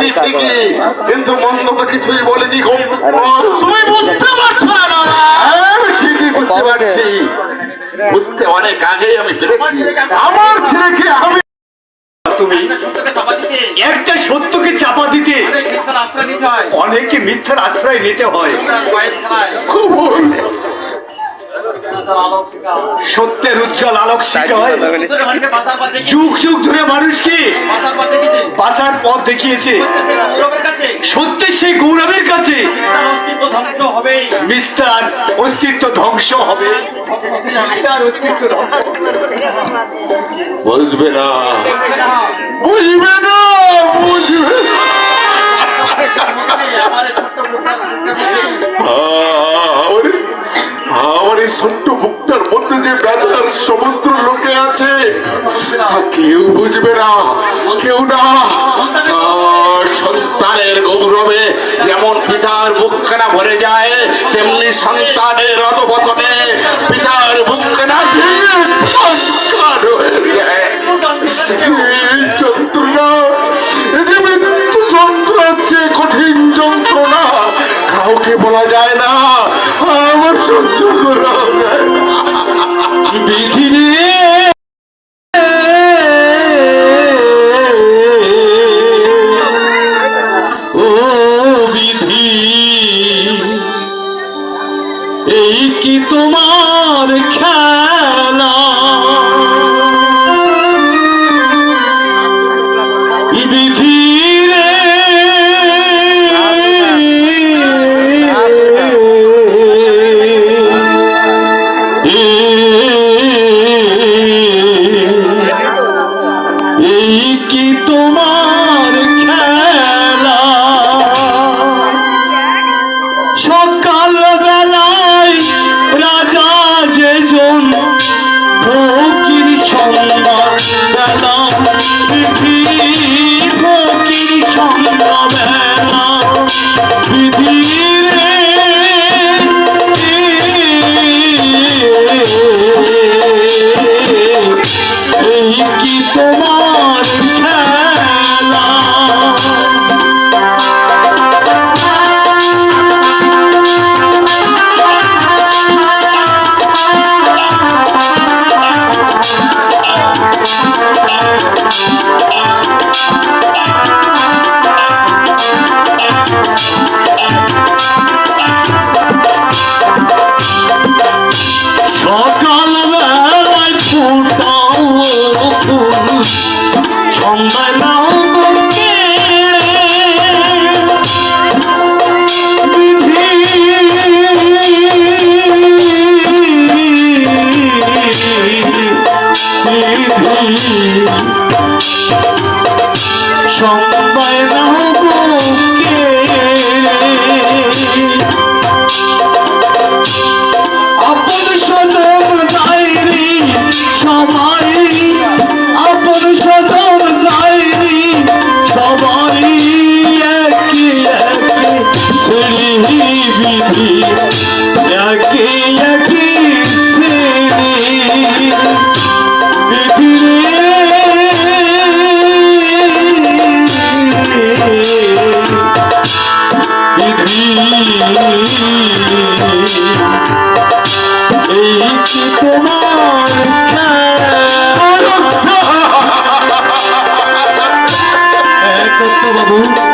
বলেনি ঠিকই। কিন্তু মন্দ তো কিছুই বলেনি তুমি বুঝতে পারছ না আমি ঠিকই বুঝতে পারছি। বুঝতে অনেক আগেই আমি পেরেছি আমার ছেলেকে আমি তুমি সত্যকে চাপা দিতে একটা সত্যকে চাপা দিতে মিথ্যার আশ্রয় নিতে হয়। অনেকে মিথ্যার আশ্রয় নিতে হয়। তার সত্যের উজ্জ্বল আলোক হয়। যুগ যুগ ধরে মানুষকে বাঁচার পথ দেখিয়েছে। সে গৌরবের কাছে সত্যের সেই গৌরবের কাছে। তার অস্তিত্ব ধ্বংস হবে। মিথ্যার অস্তিত্ব ধ্বংস বুঝবে না। বুঝবে না বুঝবে ব্যথার সমুদ্র লোকে আছে। কেউ বুঝবে না, কেউ না। সন্তানের গৌরবে যেমন পিতার বুকখানা ভরে যায়, তেমনি সন্তানের অধপতনে পিতার বুকখানা কঠিন যন্ত্রণা কাউকে বলা যায় না আমার সহ্য করা যায় বিধি রে ও বিধি এই কি তোমার খেলা? সকাল বেলায় রাজা যেজন ফকির সন্ধ্যা সন্ধ্যায় বিধি একে একে বাবু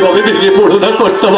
এভাবে ভেঙে পড়ো না কর্তা